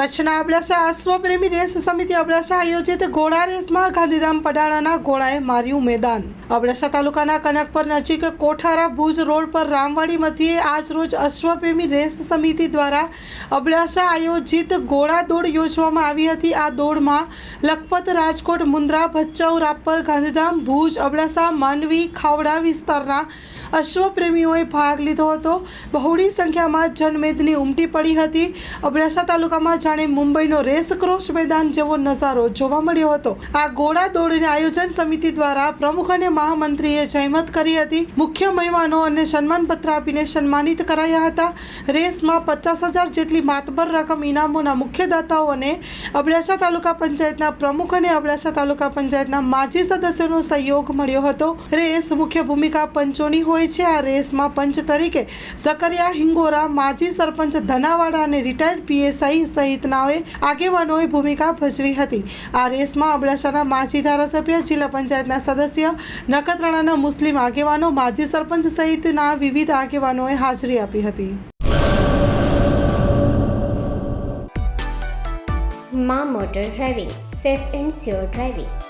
કચ્છના અબડાસા અશ્વપ્રેમી રેસ સમિતિ અબડાસા આયોજિત ઘોડા રેસમાં ગાંધીધામ પડાણાના ઘોડાએ માર્યું મેદાન. અબડાસા તાલુકાના કનકપર નજીક કોઠારા ભુજ રોડ પર રામવાડી મધ્યે આજરોજ અશ્વપ્રેમી રેસ સમિતિ દ્વારા અબડાસા આયોજિત ઘોડા દોડ યોજવામાં આવી હતી. આ દોડમાં લખપત, રાજકોટ, મુન્દ્રા, ભચાઉ, રાપર, ગાંધીધામ, ભુજ, અબડાસા, માંડવી, ખાવડા વિસ્તારના અશ્વપ્રેમીઓએ ભાગ લીધો હતો. બહોળી સંખ્યામાં જનમેદની ઉમટી પડી હતી. અબડાસા તાલુકામાં જાણે મુંબઈનો રેસ ક્રોસ મેદાન જેવો નજારો જોવા મળ્યો હતો. આ ઘોડા દોડને આયોજન સમિતિ દ્વારા પ્રમુખ અને મહામંત્રીએ જહેમત કરી હતી. મુખ્ય મહેમાનો અને સન્માનપત્ર આપીને સન્માનિત કરાયા હતા. રેસમાં પચાસ હજાર જેટલી માતબર રકમ ઇનામોના મુખ્ય દાતાઓ અબડાસા તાલુકા પંચાયતના પ્રમુખ અને અબડાસા તાલુકા પંચાયતના માજી સદસ્યોનો સહયોગ મળ્યો હતો. રેસ મુખ્ય ભૂમિકા પંચોની હોય છે આ રેસમાં પંચ તરીકે. ઝકરિયા હિંગોરા, માજી સરપંચ ધનાવાડા અને રિટાયર્ડ પીએસઆઈ સહિતનાઓએ આગેવાનોએ ભૂમિકા ભજવી હતી. આ રેસમાં અબડાસાના માજી ધારાસભ્ય, જિલ્લા પંચાયતના સદસ્ય, નખત્રાણાના મુસ્લિમ આગેવાનો, માજી સરપંચ સહિતના વિવિધ આગેવાનોએ હાજરી આપી હતી. મા motor driving, safe and sure driving.